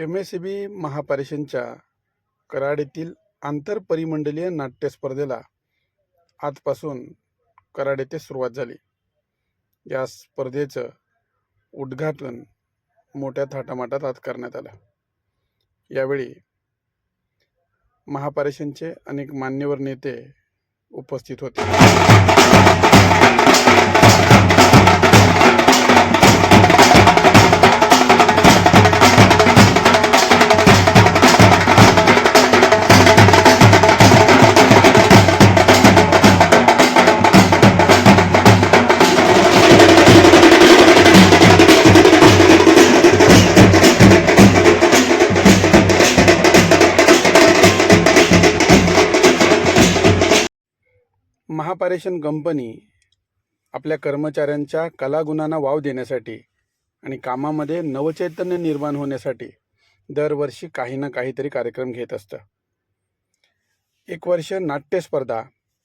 M S C B महापारेषणच्या कराड येथील आंतरपरिमंडलीय नाट्य स्पर्धेला आजपासून कराड येथे सुरुवात झाली. या स्पर्धेचं उद्घाटन मोठ्या थाटामाटात आज करण्यात आलं. यावेळी महापारेषणचे अनेक मान्यवर नेते उपस्थित होते. महापारेषण कंपनी आपल्या कर्मचाऱ्यांच्या कलागुणांना वाव देण्यासाठी आणि कामामध्ये नवचैतन्य निर्माण होण्यासाठी दरवर्षी काही ना काहीतरी कार्यक्रम घेत असतं. एक वर्ष नाट्यस्पर्धा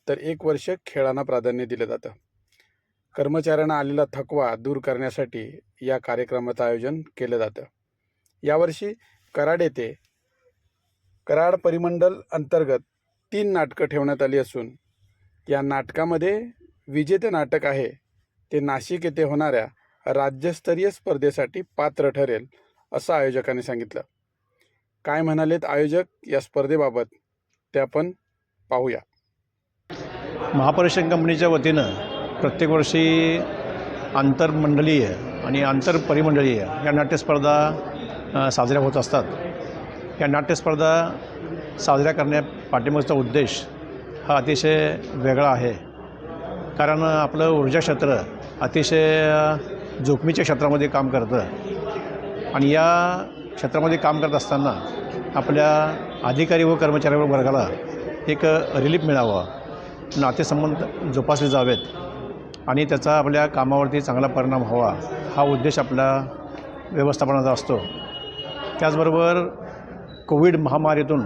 तर एक वर्ष खेळांना प्राधान्य दिलं जातं. कर्मचाऱ्यांना आलेला थकवा दूर करण्यासाठी या कार्यक्रमाचं आयोजन केलं जातं. यावर्षी कराड येथे कराड परिमंडल अंतर्गत तीन नाटकं ठेवण्यात आली असून या नाटकामध्ये विजेते नाटक आहे. ते नाशिक येथे होणाऱ्या राज्यस्तरीय स्पर्धेसाठी पात्र ठरेल असं आयोजकांनी सांगितलं. काय म्हणालेत आयोजक या स्पर्धेबाबत? ते आपण पाहूया. महापरिषद कंपनीच्या वतीनं प्रत्येक वर्षी आंतरमंडलीय आणि आंतरपरिमंडलीय या नाट्यस्पर्धा साजऱ्या होत असतात. या नाट्यस्पर्धा साजऱ्या करण्या पाठिंबाचा उद्देश हा अतिशय वेगळा आहे. कारण आपलं ऊर्जा क्षेत्र अतिशय जोखमीच्या क्षेत्रामध्ये काम करतं. आणि या क्षेत्रामध्ये काम करत असताना आपल्या अधिकारी व कर्मचारी वर्गाला एक रिलीफ मिळावा. नातेसंबंध जोपासले जावेत आणि त्याचा आपल्या कामावरती चांगला परिणाम व्हावा हा उद्देश आपला व्यवस्थापनाचा असतो. त्याचबरोबर कोविड महामारीतून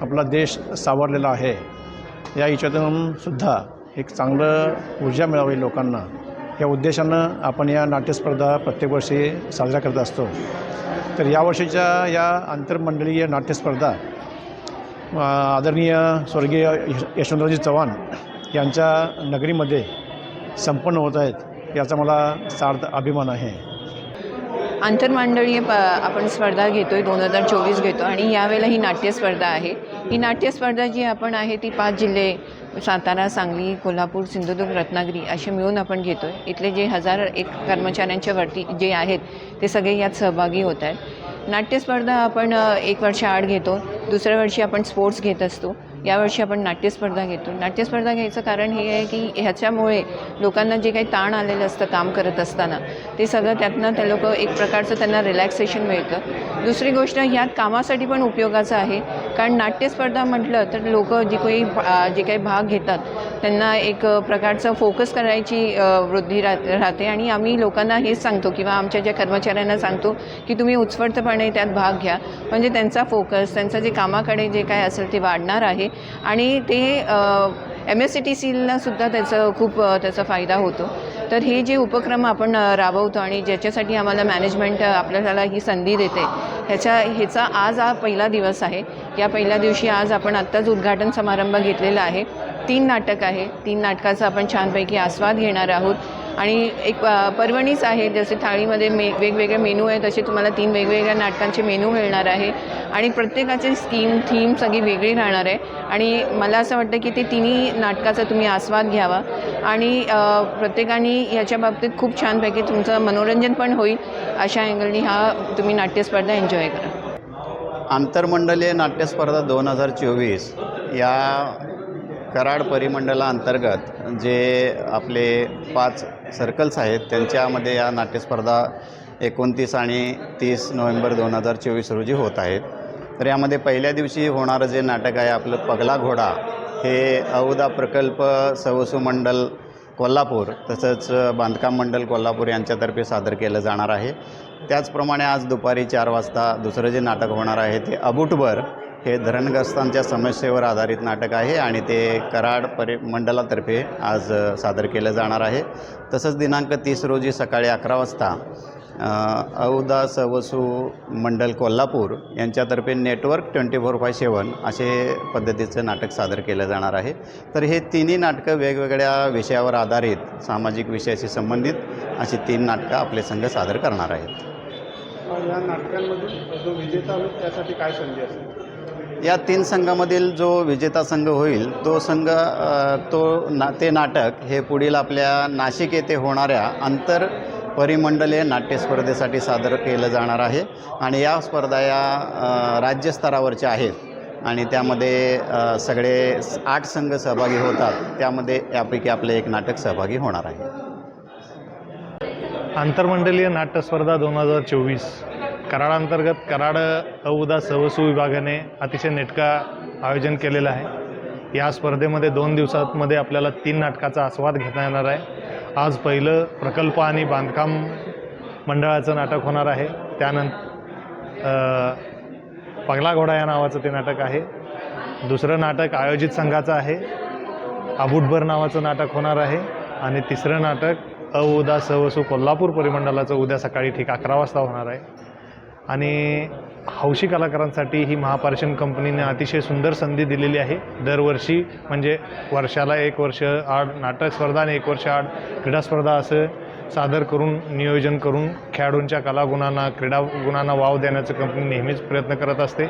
आपला देश सावरलेला आहे. या याच्यातून सुद्धा एक चांगलं ऊर्जा मिळावी लोकांना. या उद्देशानं आपण या नाट्यस्पर्धा प्रत्येक वर्षी साजऱ्या करत असतो. तर यावर्षीच्या या आंतरमंडळीय नाट्यस्पर्धा आदरणीय स्वर्गीय यश यशवंतरावजी चव्हाण यांच्या नगरीमध्ये संपन्न होत आहेत याचा मला सार्थ अभिमान आहे. आंतरमंडळीय प आपण स्पर्धा घेतो आहे दोन हजार चोवीस घेतो आणि यावेळेला ही नाट्यस्पर्धा आहे. ही नाट्यस्पर्धा जी आपण आहे ती पाच जिल्हे सातारा सांगली कोल्हापूर सिंधुदुर्ग रत्नागिरी असे मिळून आपण घेतो आहे इथले जे हजार एक कर्मचाऱ्यांच्या वरती जे आहेत ते सगळे यात सहभागी होत आहेत. नाट्यस्पर्धा आपण एक वर्ष आड घेतो. दुसऱ्या वर्षी आपण स्पोर्ट्स घेत असतो. यावर्षी आपण नाट्यस्पर्धा घेतो. नाट्यस्पर्धा घ्यायचं कारण हे आहे की ह्याच्यामुळे लोकांना जे काही ताण आलेलं असतं काम करत असताना ते सगळं त्यातनं ते लोक एक प्रकारचं त्यांना रिलॅक्सेशन मिळतं. दुसरी गोष्ट ह्यात कामासाठी पण उपयोगाचं आहे. कारण नाट्यस्पर्धा म्हटलं तर लोक जी काही जे काही भाग घेतात त्यांना एक प्रकारचं फोकस करायची वृद्धी रा राहते. आणि आम्ही लोकांना हेच सांगतो किंवा आमच्या ज्या कर्मचाऱ्यांना सांगतो की तुम्ही उत्स्फूर्तपणे त्यात भाग घ्या. म्हणजे त्यांचा फोकस त्यांचं जे कामाकडे जे काय असेल ते वाढणार आहे. आणि ते एम एस सी टी सीला सुद्धा त्याचं खूप त्याचा फायदा होतो. तर हे जे उपक्रम आपण राबवतो आणि ज्याच्यासाठी आम्हाला मॅनेजमेंट आपल्याला ही संधी देते ह्याच्या ह्याचा आज हा पहिला दिवस आहे. या पहिल्या दिवशी आज आपण आत्ताच उद्घाटन समारंभ घेतलेला आहे. तीन नाटक आहे. तीन नाटकाचा आपण छानपैकी आस्वाद घेणार आहोत. आणि एक परवणीच पर्वणीच आहे जसे थाळीमध्ये मे वेगवेगळे मेनू आहेत तसे तुम्हाला तीन वेगवेगळ्या नाटकांचे मेनू मिळणार आहे. आणि प्रत्येकाची स्कीम थीम सगळी वेगळी राहणार आहे. आणि मला असं वाटतं की ते तिन्ही नाटकाचा तुम्ही आस्वाद घ्यावा. आणि प्रत्येकाने ह्याच्या बाबतीत खूप छानपैकी तुमचं मनोरंजन पण होईल अशा अँगलनी हा तुम्ही नाट्यस्पर्धा एन्जॉय करा. आंतरमंडलीय नाट्यस्पर्धा दोन हजार चोवीस या कराड परिमंडलाअंतर्गत जे आपले पाच सर्कल्स आहेत. त्यांच्यामध्ये या नाट्यस्पर्धा एकोणतीस आणि तीस नोव्हेंबर दोन हजार चोवीस रोजी होत आहेत. तर यामध्ये पहिल्या दिवशी होणारं जे नाटक आहे आपलं पगला घोडा हे औदा प्रकल्प सवसू मंडल कोल्हापूर तसंच बांधकाम मंडल कोल्हापूर यांच्यातर्फे सादर केलं जाणार आहे. त्याचप्रमाणे आज दुपारी चार वाजता दुसरं जे नाटक होणार आहे ते अबुटवर हे धरणग्रस्तांच्या समस्येवर आधारित नाटक आहे आणि ते कराड परि मंडलातर्फे आज सादर केलं जाणार आहे. तसंच दिनांक तीस रोजी सकाळी अकरा वाजता अवदा सवसू मंडल कोल्हापूर यांच्यातर्फे network twenty four by seven असे पद्धतीचं नाटक सादर केलं जाणार आहे. तर हे तिन्ही नाटकं वेगवेगळ्या विषयावर आधारित सामाजिक विषयाशी संबंधित अशी तीन नाटकं आपले संघ सादर करणार आहेत. या नाटकांमधून जो विजेता होईल त्यासाठी काय संधी असेल? या तीन संघामधील जो विजेता संघ होईल तो संघ तो ना ते नाटक हे पुढील आपल्या नाशिक येथे होणाऱ्या आंतर परिमंडलीय नाट्य स्पर्धेसाठी सादर केलं जाणार आहे. आणि या स्पर्धा या राज्यस्तरावरच्या आहेत. आणि त्यामध्ये सगळे आठ संघ सहभागी होतात. त्यामध्ये यापैकी आपले एक नाटक सहभागी होणार आहे. आंतरमंडलीय नाट्यस्पर्धा दोन हजार चोवीस. कराडांतर्गत कराड औदा सवसू विभागाने अतिशय नेटका आयोजन केलेलं आहे. या स्पर्धेमध्ये दोन दिवसांमध्ये आपल्याला तीन नाटकाचा आस्वाद घेता येणार आहे. आज पहिलं प्रकल्प आणि बांधकाम मंडळाचं नाटक होणार आहे. त्यानंतर पगला घोडा या नावाचं ते नाटक आहे. दुसरं नाटक आयोजित संघाचं आहे. आबुटभर नावाचं नाटक होणार आहे. आणि तिसरं नाटक अ उदा सवसू कोल्हापूर परिमंडलाचं उद्या सकाळी ठीक अकरा वाजता होणार आहे. आणि हौशी कलाकारांसाठी ही महापार्शन कंपनीने अतिशय सुंदर संधी दिलेली आहे. दरवर्षी म्हणजे वर्षाला एक वर्ष आड नाटक स्पर्धा आणि एक वर्ष आड क्रीडा स्पर्धा असं सादर करून नियोजन करून खेळाडूंच्या कलागुणांना क्रीडा गुणांना वाव देण्याचं कंपनी नेहमीच प्रयत्न करत असते.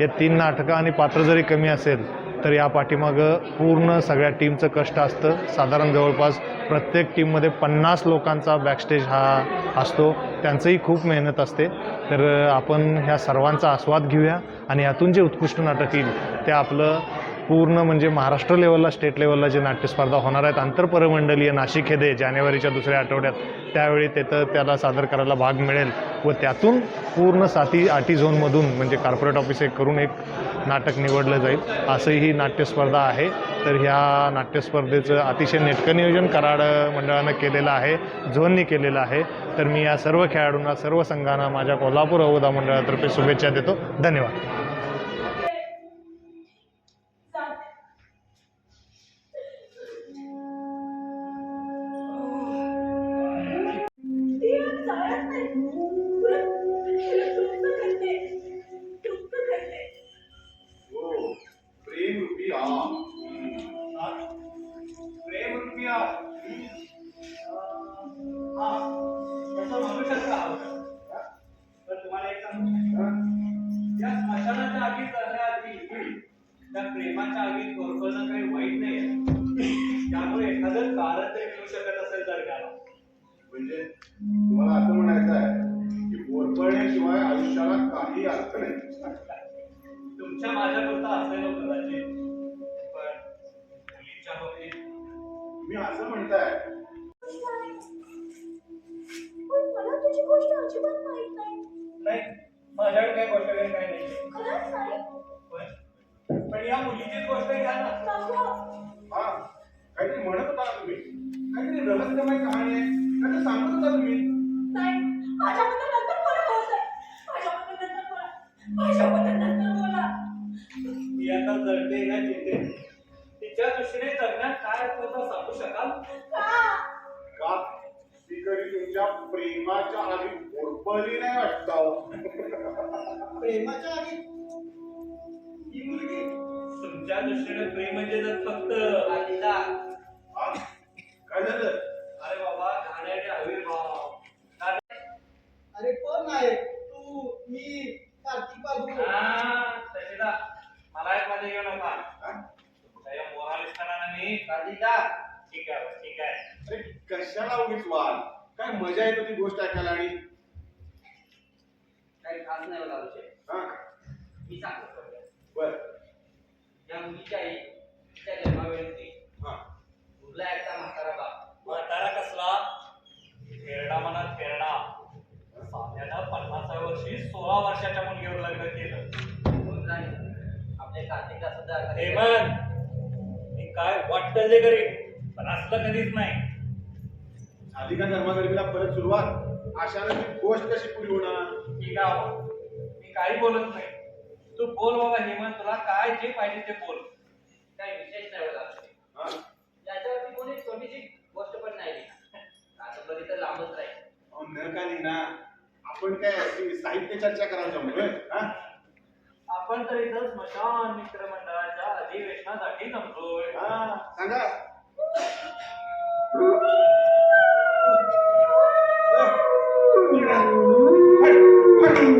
या तीन नाटकं आणि पात्र जरी कमी असेल तर या पाठीमागं पूर्ण सगळ्या टीमचं कष्ट असतं. साधारण जवळपास प्रत्येक टीममध्ये पन्नास लोकांचा बॅकस्टेज हा असतो. त्यांचंही खूप मेहनत असते. तर आपण ह्या सर्वांचा आस्वाद घेऊया आणि यातून जे उत्कृष्ट नाटक येईल ते आपलं पूर्ण म्हणजे महाराष्ट्र लेवलला स्टेट लेवलला जे नाट्यस्पर्धा होणार आहेत आंतरपरमंडलीय नाशिक येथे जानेवारीच्या दुसऱ्या आठवड्यात. त्यावेळी तिथं त्याला सादर करायला भाग मिळेल. व त्यातून पूर्ण साती आटी झोनमधून म्हणजे कॉर्पोरेट ऑफिस एक करून एक नाटक निवडलं जाईल. असंही ही नाट्यस्पर्धा आहे. तर ह्या नाट्यस्पर्धेचं अतिशय नेटकं नियोजन कराड मंडळानं केलेलं आहे झोननी केलेलं आहे. तर मी या सर्व खेळाडूंना सर्व संघांना माझ्या कोल्हापूर अवधा मंडळातर्फे शुभेच्छा देतो. धन्यवाद. प्रेम रुपया तसं म्हणू शकता तुम्हाला एक सांगू या स्मशानाच्या आगीत जाण्याआधी त्या प्रेमाच्या आगीत कोरफडणं काही वाईट नाही त्यामुळे एखादं कारण तरी मिळू शकत असेल जगाला म्हणजे तुम्हाला असं म्हणायचं आहे की बोरपळण्याशिवाय आयुष्याला काही अर्थ नाही. असं म्हणताय. पण मला तुझी गोष्ट अजिबात माहीत नाही. नाही माझ्याकडे काही गोष्ट काही नाही. खरंच नाही. पण पण या मुलीचीच गोष्ट घ्या ना नको हा काहीतरी म्हणत होता ना तुम्ही. काहीतरी रहस्यमय कहाणी आहे. काहीतरी सांगत होता तुम्ही. नाही माझ्याबद्दल नंतर बोला भाऊसाहेब माझ्याबद्दल नंतर बोला. माझ्याबद्दल नंतर बोला. ती आता जळते ना जिथे. तिच्या दृष्टीने शकाल का? का ती कधी तुमच्या प्रेमाच्या आधी बोरपळली नाही वाटतं. प्रेमाच्या आधी? ही मुलगी? तुमच्या दृष्टीने प्रेम म्हणजे जर फक्त आदिला हा? काय झालं? अरे बाबा घाण्याचे आविर्भाव अरे कोण आहे? तू मी कार्तिक बाबू हा, सचिदा, मला एक मध्ये घेऊ नका तुमच्या या मोरालिस्ताना मी राधिका ठीक आहे ठीक आहे अरे कशाला उगीच वाद? काय मजा येत होती गोष्ट ऐकायला आणि? काही खास नाही बघा विषय हा. मी सांगतो थोडक्यात. बर. या मुलीच्या आई तिच्या जन्मावेळी हा. मुलगा एकटा म्हातारा बाप. म्हातारा कसला? खेळडा मनात खेळडा साध्यानं पन्नासाव्या वर्षी सोळा वर्षाच्या मुलगीवर लग्न केलं. मुलगा आपल्या कार्तिकला सुद्धा हेमंत मी काय वाटतं ते करीन पण असलं कधीच नाही. झाली का गरमागरमीला परत सुरुवात. अशाने ती गोष्ट कशी पुरी होणार? ठीक आहे मी काही बोलत नाही. तू बोल बाबा हेमंत तुला काय जे पाहिजे ते बोल. काही विशेष नाही होत याच्यावरती कोणी छोटीशी गोष्ट पण नाही. आता बरी तर लांबच राहील. न का ना आपण काय साहित्य चर्चा करायला जमलोय हा? आपण तर इथं स्मशान मित्र मंडळाच्या अधिवेशनासाठी जमलोय हा, सांगा.